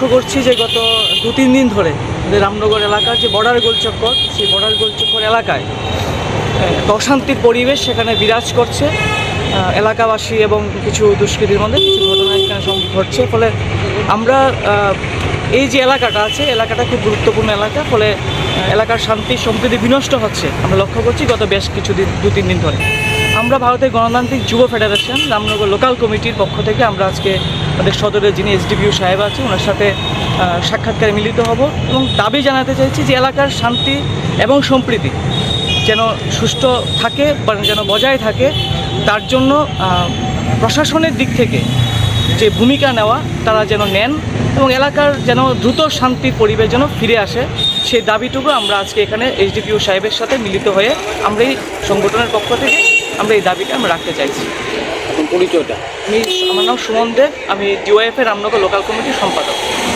লক্ষ্য করছি যে গত দু তিন দিন ধরে রামনগর এলাকার যে বর্ডার গোলচক্কর সেই বর্ডার গোলচক্কর এলাকায় অশান্তির পরিবেশ সেখানে বিরাজ করছে। এলাকাবাসী এবং কিছু দুষ্কৃতির মধ্যে কিছু ঘটনা এখানে ঘটছে। ফলে আমরা এই যে এলাকাটা আছে, এলাকাটা খুব গুরুত্বপূর্ণ এলাকা। ফলে এলাকার শান্তি সম্প্রীতি বিনষ্ট হচ্ছে। আমরা লক্ষ্য করছি গত বেশ কিছুদিন দু তিন দিন ধরে। আমরা ভারতের গণতান্ত্রিক যুব ফেডারেশন, রামনগর লোকাল কমিটির পক্ষ থেকে আমরা আজকে আমাদের সদরের যিনি এসডিপিউ সাহেব আছে ওনার সাথে সাক্ষাৎকারে মিলিত হব এবং দাবি জানাতে চাইছি যে এলাকার শান্তি এবং সম্প্রীতি যেন সুষ্ঠু থাকে যেন বজায় থাকে, তার জন্য প্রশাসনের দিক থেকে যে ভূমিকা নেওয়া, তারা যেন নেন এবং এলাকার যেন দ্রুত শান্তির পরিবেশ যেন ফিরে আসে, সেই দাবিটুকু আমরা আজকে এখানে এইচডিপিউ সাহেবের সাথে মিলিত হয়ে আমরা এই সংগঠনের পক্ষ থেকে আমরা এই দাবিটা আমরা রাখতে চাইছি। পরিচয়টা? আমি আমার নাম সুমন দেব আমি ডিওয়াইএফের রামনগর লোকাল কমিটির সম্পাদক।